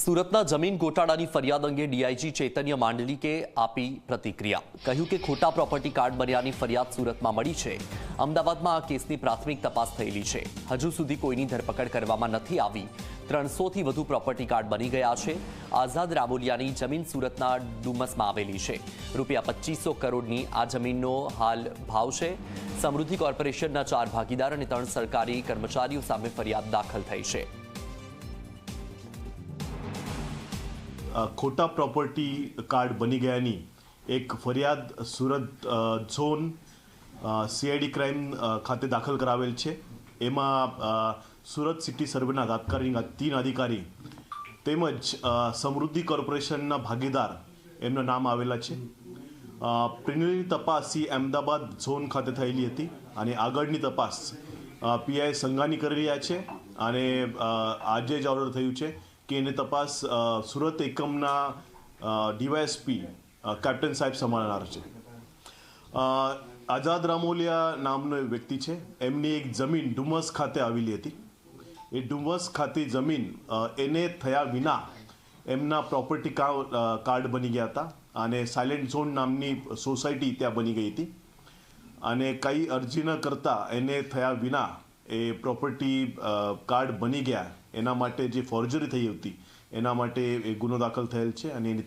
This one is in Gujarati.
સુરતના જમીન ગોટાળાની ફરિયાદ અંગે ડીઆઈજી ચૈતન્ય માંડલિકે આપી પ્રતિક્રિયા. કહ્યું કે ખોટા પ્રોપર્ટી કાર્ડ બન્યાની ફરિયાદ સુરતમાં મળી છે. અમદાવાદમાં આ કેસની પ્રાથમિક તપાસ થયેલી છે. હજુ સુધી કોઈની ધરપકડ કરવામાં નથી આવી. ત્રણસોથી વધુ પ્રોપર્ટી કાર્ડ બની ગયા છે. આઝાદ રાબોલિયાની જમીન સુરતના ડુમસમાં આવેલી છે. રૂપિયા પચીસો કરોડની આ જમીનનો હાલ ભાવ છે. સમૃદ્ધિ કોર્પોરેશનના ચાર ભાગીદાર અને ત્રણ સરકારી કર્મચારીઓ સામે ફરિયાદ દાખલ થઈ છે. ખોટા પ્રોપર્ટી કાર્ડ બની ગયાની એક ફરિયાદ સુરત ઝોન સીઆઈડી ક્રાઇમ ખાતે દાખલ કરાવેલ છે. એમાં સુરત સિટી સર્વેના તાત્કાલિક તીન અધિકારી તેમજ સમૃદ્ધિ કોર્પોરેશનના ભાગીદાર એમના નામ આવેલા છે. પ્રિલિમિનરી તપાસ એ અમદાવાદ ઝોન ખાતે થયેલી હતી અને આગળની તપાસ પીઆઈ સંઘાની કરી રહ્યા છે અને આજે જ ઓર્ડર થયું છે. કે એને તપાસ સુરત એકમના ડીવાયએસપી કેપ્ટન સાહેબ સંભાળનાર છે. આઝાદ રામોલિયા નામનો એક વ્યક્તિ છે. એમની એક જમીન ડુમસ ખાતે આવેલી હતી. એ ડુમસ ખાતે જમીન એને થયા વિના એમના પ્રોપર્ટી કાર્ડ બની ગયા હતા અને સાયલેન્ટ ઝોન નામની સોસાયટી ત્યાં બની ગઈ હતી. અને કઈ અરજી ન કરતા એને થયા વિના એ પ્રોપર્ટી કાર્ડ બની ગયા. એના માટે જે ફોર્જરી થઈ હતી, એના માટે એ ગુનો દાખલ થયેલ છે અને એની